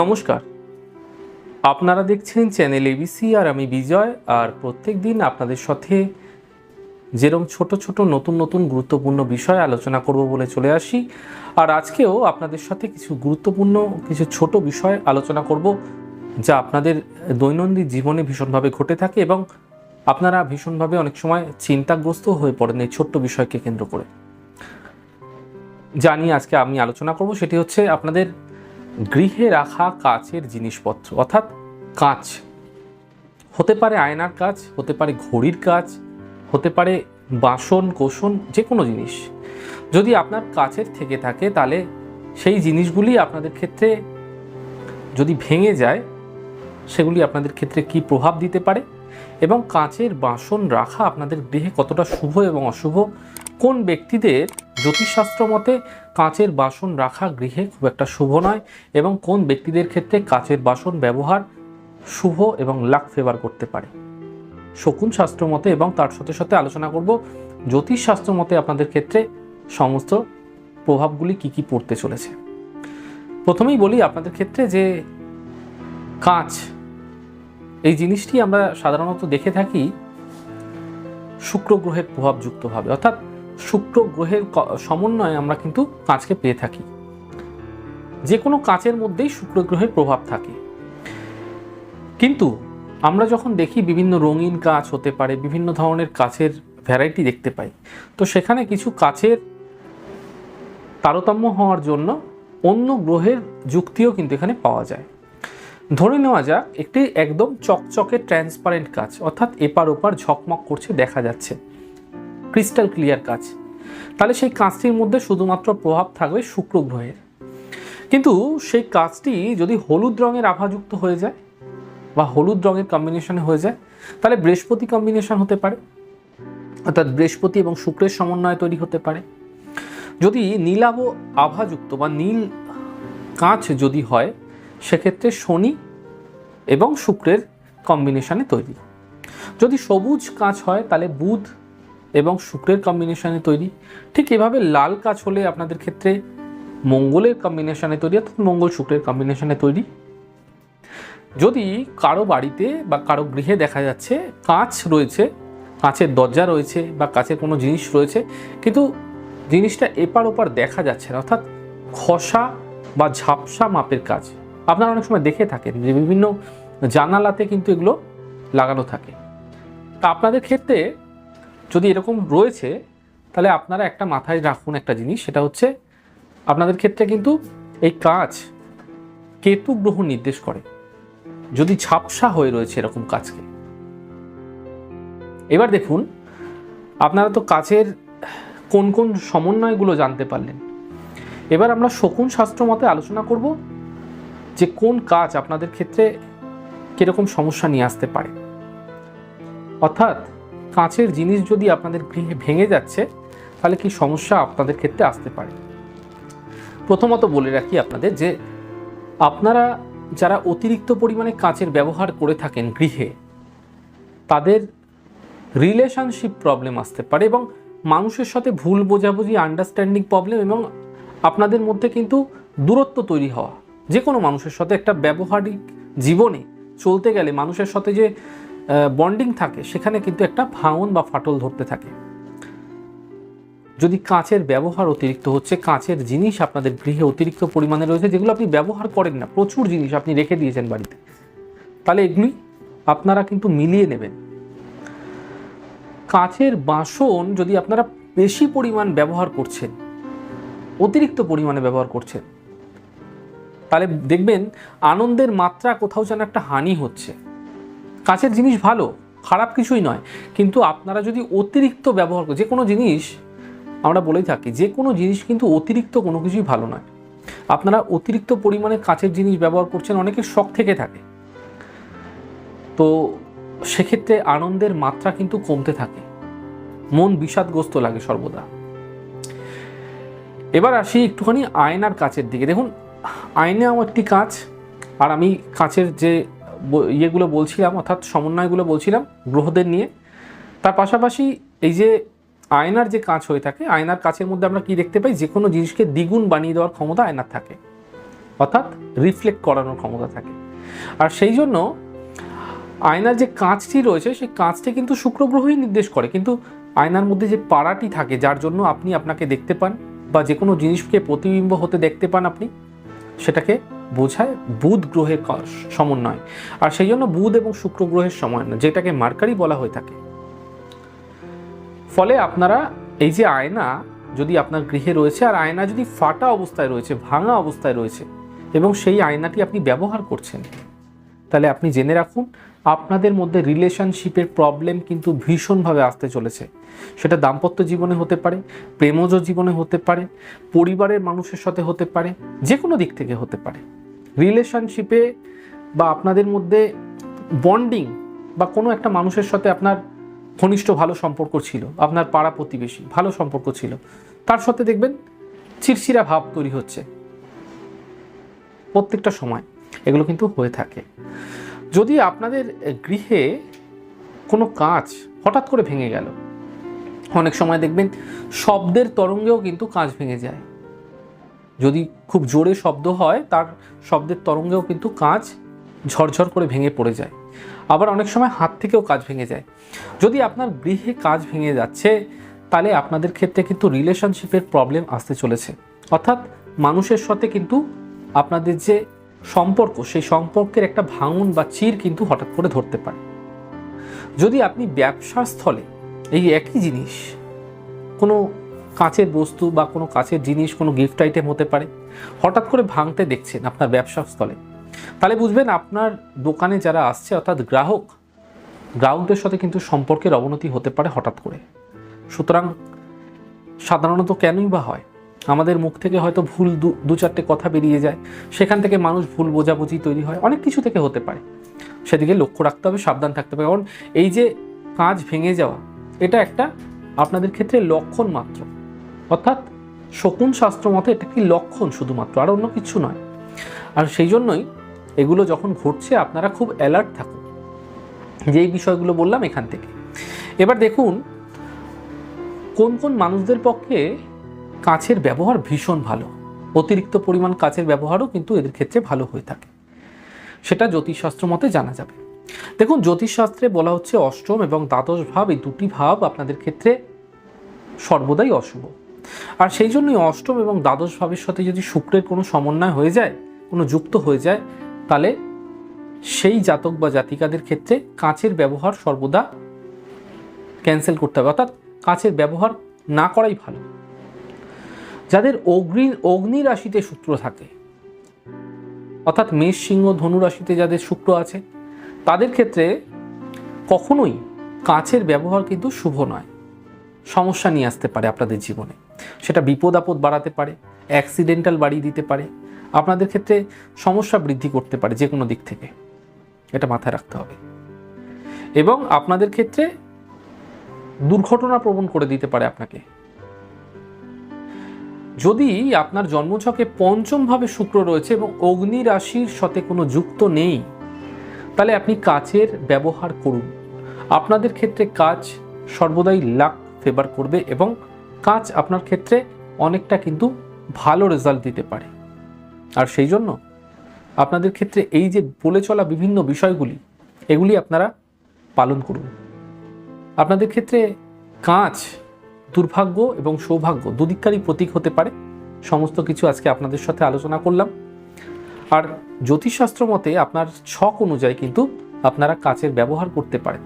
নমস্কার। আপনারা দেখছেন চ্যানেল এবিসি আর আমি বিজয়, আর প্রত্যেক দিন আপনাদের সাথে যেরকম ছোট ছোট নতুন নতুন গুরুত্বপূর্ণ বিষয় আলোচনা করব বলে চলে আসি, আর আজকেও আপনাদের সাথে কিছু গুরুত্বপূর্ণ, কিছু ছোট বিষয় আলোচনা করব, যা আপনাদের দৈনন্দিন জীবনে ভীষণভাবে ঘটে থাকে এবং আপনারা ভীষণভাবে অনেক সময় চিন্তাগ্রস্ত হয়ে পড়েন এই ছোট্ট বিষয়কে কেন্দ্র করে। নিয়ে আজকে আমি আলোচনা করব, সেটি হচ্ছে আপনাদের গৃহে রাখা কাচের জিনিসপত্র, অর্থাৎ কাঁচ। হতে পারে আয়নার কাজ হতে পারে ঘড়ির কাজ হতে পারে বাসন কোসন যে কোনো জিনিস। যদি আপনার কাচের থেকে থাকে, তাহলে সেই জিনিসগুলি আপনাদের ক্ষেত্রে যদি ভেঙে যায়, সেগুলি আপনাদের ক্ষেত্রে কি প্রভাব দিতে পারে? এবং কাঁচের বাসন রাখা আপনাদের গৃহে কতটা শুভ এবং অশুভ কোন ব্যক্তিদের জ্যোতিষশাস্ত্র মতে কাঁচের বাসন রাখা গৃহে খুব একটা শুভ নয় এবং কোন ব্যক্তিদের ক্ষেত্রে কাঁচের বাসন ব্যবহার শুভ এবং লাক ফেভার করতে পারে? শকুন শাস্ত্র মতে এবং তার সাথে সাথে আলোচনা করব জ্যোতিষশাস্ত্র মতে আপনাদের ক্ষেত্রে সমস্ত প্রভাবগুলি কি কি পড়তে চলেছে? প্রথমেই বলি আপনাদের ক্ষেত্রে যে কাঁচ, এই জিনিসটি আমরা সাধারণত দেখে থাকি শুক্র গ্রহের প্রভাবযুক্তভাবে অর্থাৎ শুক্র গ্রহের সমন্বয়ে আমরা কিন্তু কাঁচকে পেয়ে থাকি। যে কোনো কাঁচের মধ্যেই শুক্র গ্রহের প্রভাব থাকে। কিন্তু আমরা যখন দেখি বিভিন্ন রঙিন কাঁচ হতে পারে, বিভিন্ন ধরনের কাঁচের ভ্যারাইটি দেখতে পাই, তো সেখানে কিছু কাঁচের তারতম্য হওয়ার জন্য অন্য গ্রহের যুক্তিও কিন্তু এখানে পাওয়া যায়। ধরে নেওয়া যাক, একটি একদম চকচকে ট্রান্সপারেন্ট কাজ অর্থাৎ এপার ওপার ঝকমক করছে, দেখা যাচ্ছে। ক্রিস্টাল ক্লিয়ার কাজ। তাহলে সেই কাঁচটির মধ্যে শুধুমাত্র প্রভাব থাকবে শুক্র গ্রহের। কিন্তু সেই কাজটি যদি হলুদ রঙের আভাযুক্ত হয়ে যায় বা হলুদ রঙের কম্বিনেশনে হয়ে যায়, তাহলে বৃহস্পতি কম্বিনেশন হতে পারে। অর্থাৎ বৃহস্পতি এবং শুক্রের সমন্বয় তৈরি হতে পারে। যদি নীলাভ আভাযুক্ত বা নীল কাঁচ যদি হয়, সেক্ষেত্রে শনি এবং শুক্রের কম্বিনেশনে তৈরি। যদি সবুজ কাঁচ হয়, তাহলে বুধ এবং শুক্রের কম্বিনেশনে তৈরি। ঠিক এভাবে লাল কাজ হলে আপনাদের ক্ষেত্রে মঙ্গলের কম্বিনেশনে তৈরি অর্থাৎ মঙ্গল শুক্রের কম্বিনেশনে তৈরি। যদি কারও বাড়িতে বা কারও গৃহে দেখা যাচ্ছে কাঁচ রয়েছে, কাঁচের দরজা রয়েছে বা কাঁচের কোনো জিনিস রয়েছে, কিন্তু জিনিসটা এপার ওপার দেখা যাচ্ছে না, অর্থাৎ খসা বা ঝাপসা মাপের কাজ। আপনারা অনেক সময় দেখে থাকেন যে বিভিন্ন জানালাতে কিন্তু এগুলো লাগানো থাকে। তা আপনাদের ক্ষেত্রে যদি এরকম রয়েছে, তাহলে আপনারা একটা মাথায় রাখুন একটা জিনিস, সেটা হচ্ছে আপনাদের ক্ষেত্রে কিন্তু এই কাজ কেতু গ্রহ নির্দেশ করে। যদি ঝাপসা হয়ে রয়েছে এরকম কাজকে। এবার দেখুন, আপনারা তো কাজের কোন কোন সমন্বয়গুলো জানতে পারলেন। এবার আমরা শকুন শাস্ত্র মতে আলোচনা করব যে কোন কাজ আপনাদের ক্ষেত্রে কীরকম সমস্যা নিয়ে আসতে পারে। অর্থাৎ কাঁচের জিনিস যদি আপনাদের গৃহে ভেঙে যাচ্ছে, তাহলে কি সমস্যা আপনাদের ক্ষেত্রে আসতে পারে? প্রথমত বলে রাখি আপনাদের যে, আপনারা যারা অতিরিক্ত পরিমাণে কাঁচের ব্যবহার করে থাকেন গৃহে, তাদের রিলেশনশিপ প্রবলেম আসতে পারে এবং মানুষের সাথে ভুল বোঝাবুঝি আন্ডারস্ট্যান্ডিং প্রবলেম এবং আপনাদের মধ্যে কিন্তু দূরত্ব তৈরি হওয়া। যে কোনো মানুষের সাথে একটা ব্যবহারিক জীবনে চলতে গেলে মানুষের সাথে যে বন্ডিং থাকে, সেখানে কিন্তু একটা ভাঙন বা ফাটল ধরতে থাকে। যদি কাঁচের ব্যবহার অতিরিক্ত হচ্ছে, কাঁচের জিনিস আপনাদের গৃহে অতিরিক্ত পরিমাণে রয়েছে, যেগুলো আপনি ব্যবহার করেন না, প্রচুর জিনিস আপনি রেখে দিয়েছেন বাড়িতে, তাহলে এগুলি আপনারা কিন্তু মিলিয়ে নেবেন। কাঁচের বাসন যদি আপনারা বেশি পরিমাণ ব্যবহার করছেন, অতিরিক্ত পরিমাণে ব্যবহার করছেন, তাহলে দেখবেন আনন্দের মাত্রা কোথাও যেন একটা হানি হচ্ছে। কাঁচের জিনিস ভালো, খারাপ কিছুই নয়। কিন্তু আপনারা যদি অতিরিক্ত ব্যবহার যে কোনো জিনিস আমরা বলেই থাকি, যে কোনো জিনিস কিন্তু অতিরিক্ত কোনো কিছুই ভালো নয়। আপনারা অতিরিক্ত পরিমাণে কাঁচের জিনিস ব্যবহার করছেন অনেকের শখ থেকে থাকে। তো সেক্ষেত্রে আনন্দের মাত্রা কিন্তু কমতে থাকে। মন বিষাদগ্রস্ত লাগে সর্বদা। এবার আসি একটুখানি আয়নার কাচের দিকে। দেখুন, আয়নাও একটি কাঁচ, আর আমি কাঁচের যে ইয়েগুলো বলছিলাম, অর্থাৎ সমন্বয়গুলো বলছিলাম গ্রহদের নিয়ে। তার পাশাপাশি এই যে আয়নার যে কাঁচ হয়ে থাকে, আয়নার কাচের মধ্যে আমরা কি দেখতে পাই? যে কোনো জিনিসকে দ্বিগুণ বানিয়ে দেওয়ার ক্ষমতা আয়নার থাকে, অর্থাৎ রিফ্লেক্ট করানোর ক্ষমতা থাকে। আর সেই জন্য আয়নার যে কাঁচটি রয়েছে, সেই কাঁচটি কিন্তু শুক্র গ্রহই নির্দেশ করে। কিন্তু আয়নার মধ্যে যে পাড়াটি থাকে, যার জন্য আপনি আপনাকে দেখতে পান, বা যে কোনো জিনিসকে প্রতিবিম্ব হতে দেখতে পান আপনি, সেটাকে বোঝায় বুধ গ্রহের সমন্বয়। আর সেই জন্য বুধ এবং শুক্র গ্রহের সমন্বয়, যেটাকে মার্কারি বলা হয়ে থাকে। ফলে আপনারা এই যে আয়না যদি আপনার গৃহে রয়েছে, আর আয়না যদি ফাটা অবস্থায় রয়েছে, ভাঙা অবস্থায় রয়েছে, এবং সেই আয়নাটি আপনি ব্যবহার করছেন, তাহলে আপনি জেনে রাখুন, আপনাদের মধ্যে রিলেশনশিপের প্রবলেম কিন্তু ভীষণভাবে আসতে চলেছে। সেটা দাম্পত্য জীবনে হতে পারে, প্রেমজ জীবনে হতে পারে, পরিবারের মানুষের সাথে হতে পারে যে কোনো দিক থেকে হতে পারে। রিলেশনশিপে বা আপনাদের মধ্যে বন্ডিং বা কোনো একটা মানুষের সাথে আপনার ঘনিষ্ঠ ভালো সম্পর্ক ছিল, আপনার পাড়া প্রতিবেশী, ভালো সম্পর্ক ছিল, তার সাথে দেখবেন চিরচিরা ভাব তৈরি হচ্ছে। প্রত্যেকটা সময় এগুলো কিন্তু হয়ে থাকে। যদি আপনাদের গৃহে কোনো কাজ হঠাৎ করে ভেঙে গেল, অনেক সময় দেখবেন শব্দের তরঙ্গেও কিন্তু কাঁচ ভেঙে যায়। যদি খুব জোরে শব্দ হয়, তার শব্দের তরঙ্গেও কিন্তু কাঁচ ঝরঝর করে ভেঙে পড়ে যায়। আবার অনেক সময় হাত থেকেও কাজ ভেঙে যায়। যদি আপনার গৃহে কাজ ভেঙে যাচ্ছে, তাহলে আপনাদের ক্ষেত্রে কিন্তু রিলেশনশিপের প্রবলেম আসতে চলেছে। অর্থাৎ মানুষের সাথে কিন্তু আপনাদের যে সম্পর্ক, সেই সম্পর্কের একটা ভাঙন বা চির কিন্তু হঠাৎ করে ধরতে পারে। যদি আপনি ব্যবসার স্থলে এই একই জিনিস, কোনো কাঁচের বস্তু বা কোনো কাঁচের জিনিস, কোনো গিফট আইটেম হতে পারে। হঠাৎ করে ভাঙতে দেখছেন আপনার ব্যবসার স্থলে। তাহলে বুঝবেন আপনার দোকানে যারা আসছে, অর্থাৎ গ্রাহক, গ্রাহকদের সাথে কিন্তু সম্পর্কের অবনতি হতে পারে হঠাৎ করে। সুতরাং সাধারণত কেনই বা হয়? আমাদের মুখ থেকে হয়তো ভুল দু চারটে কথা বেরিয়ে যায়। সেখান থেকে মানুষ ভুল বোঝাবুঝি তৈরি হয়। অনেক কিছু থেকে হতে পারে। সেদিকে লক্ষ্য রাখতে হবে, সাবধান থাকতে হবে। কারণ এই যে কাজ ভেঙে যাওয়া, এটা একটা আপনাদের ক্ষেত্রে লক্ষণ মাত্র। অর্থাৎ শকুন শাস্ত্র মতে এটা কি লক্ষণ শুধুমাত্র, আর অন্য কিছু নয়। আর সেই জন্যই এগুলো যখন ঘটছে, আপনারা খুব অ্যালার্ট থাকুন। যেই বিষয়গুলো বললাম এখান থেকে। এবার দেখুন, কোন কোন মানুষদের পক্ষে কাঁচের ব্যবহার ভীষণ ভালো। অতিরিক্ত পরিমাণ কাঁচের ব্যবহারও কিন্তু এদের ক্ষেত্রে ভালো হয়ে থাকে। সেটা জ্যোতিষশাস্ত্র মতে জানা যাবে। দেখুন, জ্যোতিষশাস্ত্রে বলা হচ্ছে অষ্টম এবং দ্বাদশ ভাব, এই দুটি ভাব আপনাদের ক্ষেত্রে সর্বদাই অশুভ। আর সেই জন্যই অষ্টম এবং দ্বাদশ ভাবের সাথে যদি শুক্রের কোনো সমন্বয় হয়ে যায়, কোনো যুক্ত হয়ে যায়, তাহলে সেই জাতক বা জাতিকাদের ক্ষেত্রে কাঁচের ব্যবহার সর্বদা ক্যান্সেল করতে হবে। অর্থাৎ কাঁচের ব্যবহার না করাই ভালো। যাদের অগ্নি অগ্নি রাশিতে শুক্র থাকে, অর্থাৎ মেষ, সিংহ, ধনু রাশিতে যাদের শুক্র আছে, তাদের ক্ষেত্রে কখনোই কাঁচের ব্যবহার কিন্তু শুভ নয়। সমস্যা নিয়ে আসতে পারে আপনাদের জীবনে। সেটা বিপদ আপদ বাড়াতে পারে অ্যাক্সিডেন্টাল বাড়িয়ে দিতে পারে, আপনাদের ক্ষেত্রে সমস্যা বৃদ্ধি করতে পারে যে কোনো দিক থেকে। এটা মাথায় রাখতে হবে। এবং আপনাদের ক্ষেত্রে দুর্ঘটনা প্রবণ করে দিতে পারে আপনাকে। যদি আপনার জন্মছকে পঞ্চমভাবে শুক্র রয়েছে এবং অগ্নি রাশির সাথে কোনো যুক্ত নেই, তাহলে আপনি কাচের ব্যবহার করুন। আপনাদের ক্ষেত্রে কাজ সর্বদাই লাক ফেভার করবে এবং কাজ আপনার ক্ষেত্রে অনেকটা কিন্তু ভালো রেজাল্ট দিতে পারে। আর সেই জন্য আপনাদের ক্ষেত্রে এই যে বলে চলা বিভিন্ন বিষয়গুলি, এগুলি আপনারা পালন করুন। আপনাদের ক্ষেত্রে কাঁচ দুর্ভাগ্য এবং সৌভাগ্য দুদিককারই প্রতীক হতে পারে। সমস্ত কিছু আজকে আপনাদের সাথে আলোচনা করলাম। আর জ্যোতিষশাস্ত্র মতে আপনার ছক অনুযায়ী কিন্তু আপনারা কাচের ব্যবহার করতে পারেন।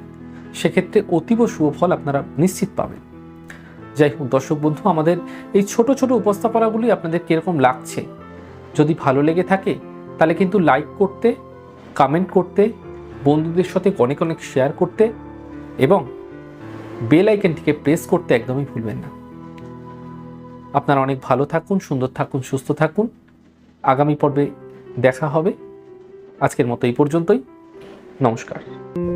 সেক্ষেত্রে অতীব শুভ ফল আপনারা নিশ্চিত পাবেন। যাই হোক, দর্শক বন্ধু, আমাদের এই ছোট ছোট উপস্থাপনাগুলি আপনাদের কীরকম লাগছে? যদি ভালো লেগে থাকে, তাহলে কিন্তু লাইক করতে কমেন্ট করতে, বন্ধুদের সাথে অনেক অনেক শেয়ার করতে এবং বেল আইকনটিকে প্রেস করতে একদমই ভুলবেন না। আপনারা অনেক ভালো থাকুন, সুন্দর থাকুন, সুস্থ থাকুন। আগামী পর্বে দেখা হবে। আজকের মতো এই পর্যন্তই। নমস্কার।